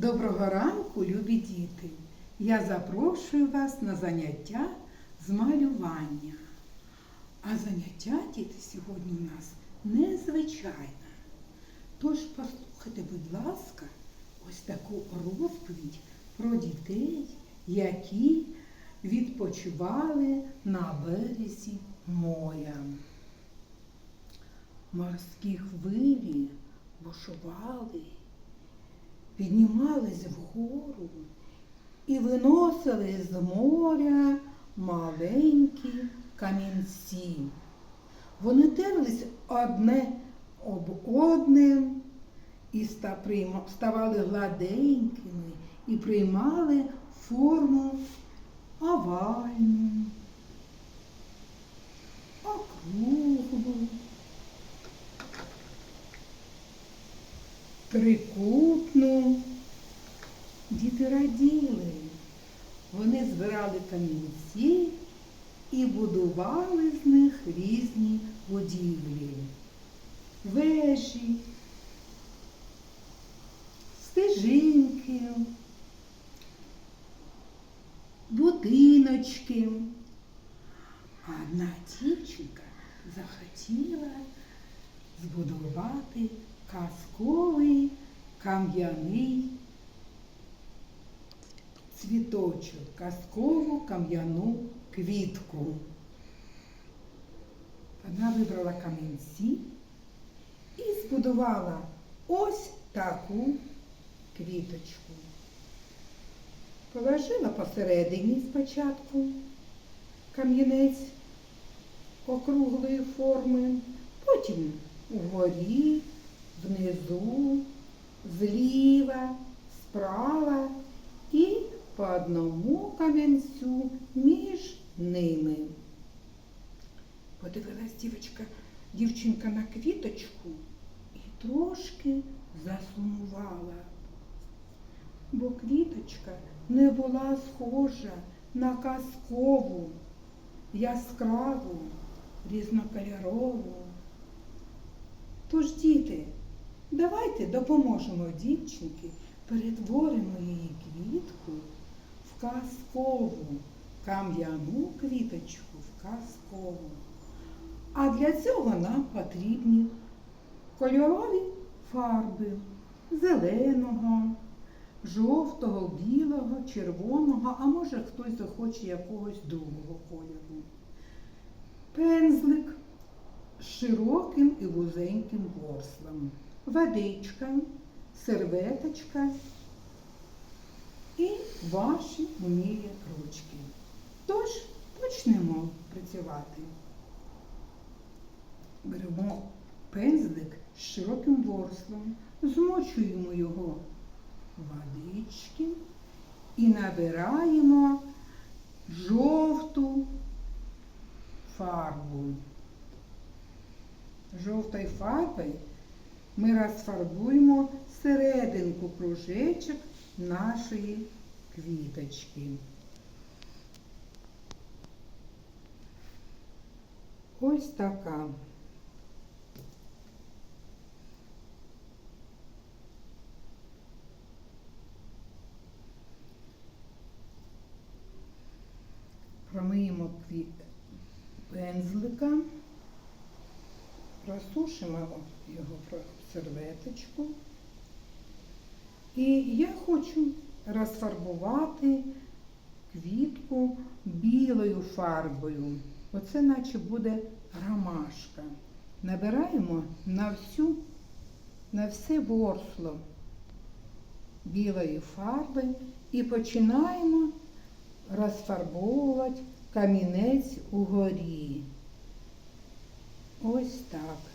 Доброго ранку, любі діти! Я запрошую вас на заняття з малювання. А заняття, діти, сьогодні у нас незвичайне. Тож послухайте, будь ласка, ось таку розповідь про дітей, які відпочивали на березі моря. Морські хвилі бушували піднімались вгору і виносили з моря маленькі камінці. Вони терлись одне об одне і ставали гладенькими і приймали форму овальну, округлу, трикутну. Діти раділи. Вони збирали камінці і будували з них різні будівлі. Вежі, стежинки, будиночки. А одна дівчинка захотіла збудувати казковий кам'яний цвіточок, казкову кам'яну квітку. Вона вибрала камінці і збудувала ось таку квіточку. Положила посередині спочатку кам'янець округлої форми, потім угорі, внизу, зліва, справа і по одному камінцю між ними. Подивилась дівчинка, дівчинка на квіточку і трошки засумувала, бо квіточка не була схожа на казкову, яскраву, різнокольорову. Тож, діти, давайте допоможемо дівчинці, перетворимо її квітку в казкову, кам'яну квіточку в казкову. А для цього нам потрібні кольорові фарби зеленого, жовтого, білого, червоного, а може хтось захоче якогось другого кольору. Пензлик з широким і вузеньким ворслом, водичка, серветочка і ваші умілі ручки. Тож почнемо працювати. Беремо пензлик з широким ворслом, змочуємо його водички і набираємо жовту фарбу. Жовтою фарбою ми розфарбуємо серединку кружечок нашої квіточки. Ось така. Промиємо квіт пензлика, просушимо його про серветочку. І я хочу розфарбувати квітку білою фарбою. Оце наче буде ромашка. Набираємо на всю, на все ворсло білої фарби і починаємо розфарбовувати камінець угорі. Ось так.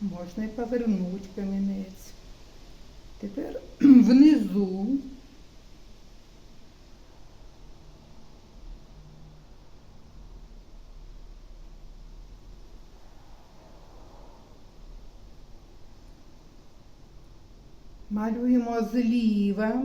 Можна і повернути камінець. Тепер внизу малюємо зліва.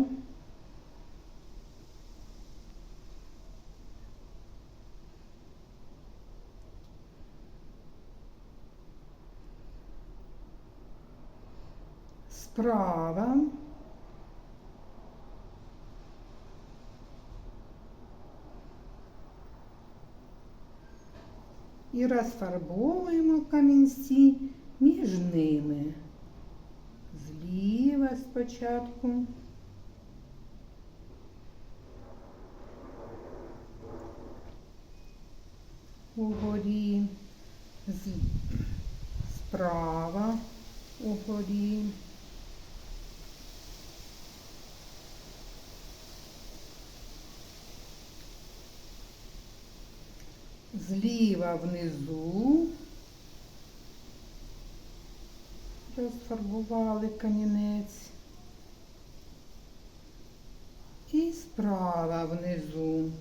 Справа. І розфарбовуємо камінці між ними. Зліва спочатку. Угорі, справа угорі. Зліва внизу розфарбували камінець. І справа внизу.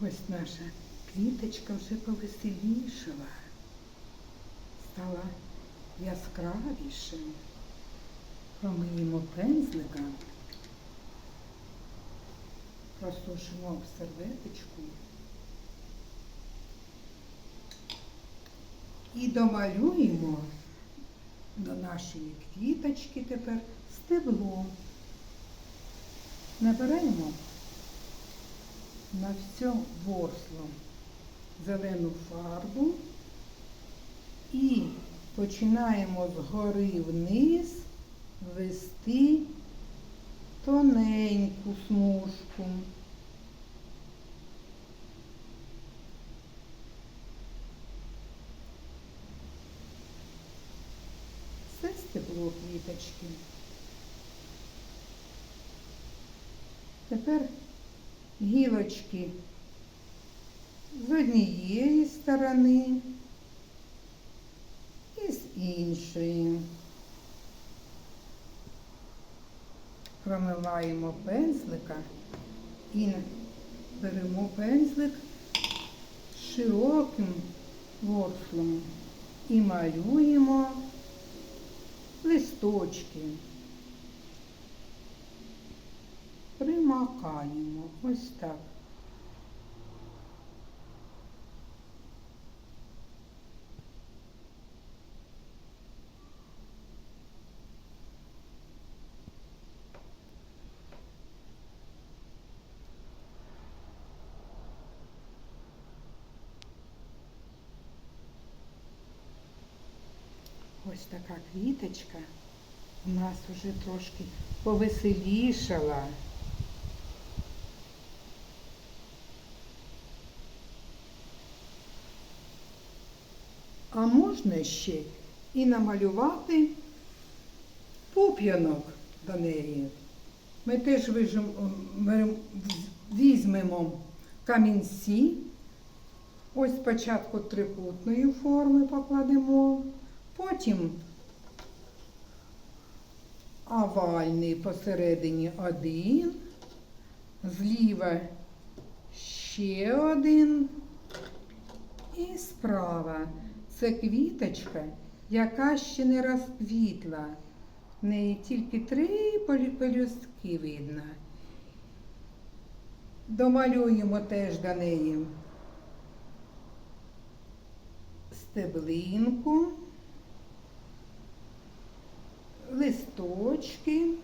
Ось наша квіточка вже повеселішала, стала яскравіше. Промиємо пензлика, просушимо в серветочку і домалюємо до нашої квіточки тепер стебло. Набираємо на все ворсло зелену фарбу і починаємо згори вниз ввести тоненьку смужку. Це стебло квіточки. Тепер гілочки з однієї сторони іншої. Промиваємо пензлика і беремо пензлик широким ворслом і малюємо листочки. Примакаємо ось так. Ось така квіточка у нас уже трошки повеселішала. А можна ще і намалювати пуп'янок до неї. Ми теж візьмемо камінці. Ось спочатку трикутної форми покладемо, потім овальний посередині один, зліва ще один і справа. Це квіточка, яка ще не розквітла. В неї тільки три пелюстки видно. Домалюємо теж до неї стеблинку, листочки.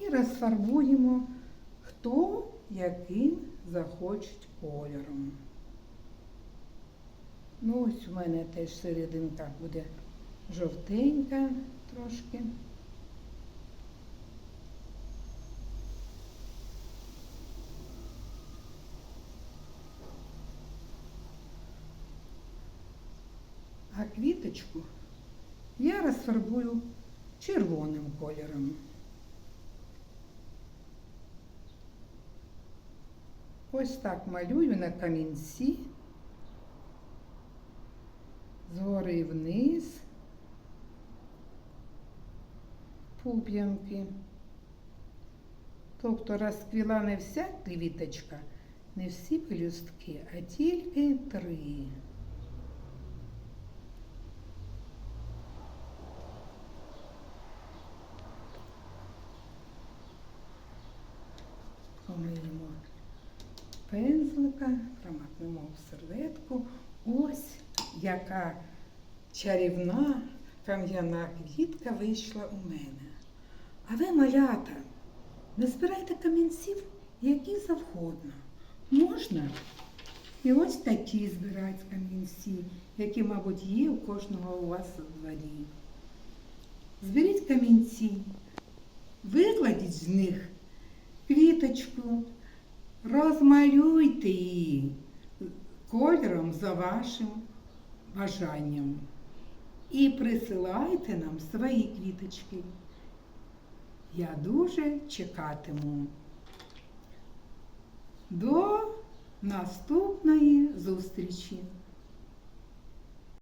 І розфарбуємо, хто яким захоче кольором. Ну, ось у мене теж серединка буде жовтенька трошки. А квіточку я розфарбую червоним кольором. Ось так малюю на камінці, згори вниз, пуп'янки. Тобто розквіла не вся квіточка, не всі пелюстки, а тільки три. В серветку. Ось яка чарівна кам'яна квітка вийшла у мене. А ви, малята, не збирайте камінців, які завгодно. Можна і ось такі збирати камінці, які, мабуть, є у кожного у вас у дворі. Зберіть камінці, викладіть з них квіточку, розмалюйте її кольором за вашим бажанням. І присилайте нам свої квіточки. Я дуже чекатиму. До наступної зустрічі!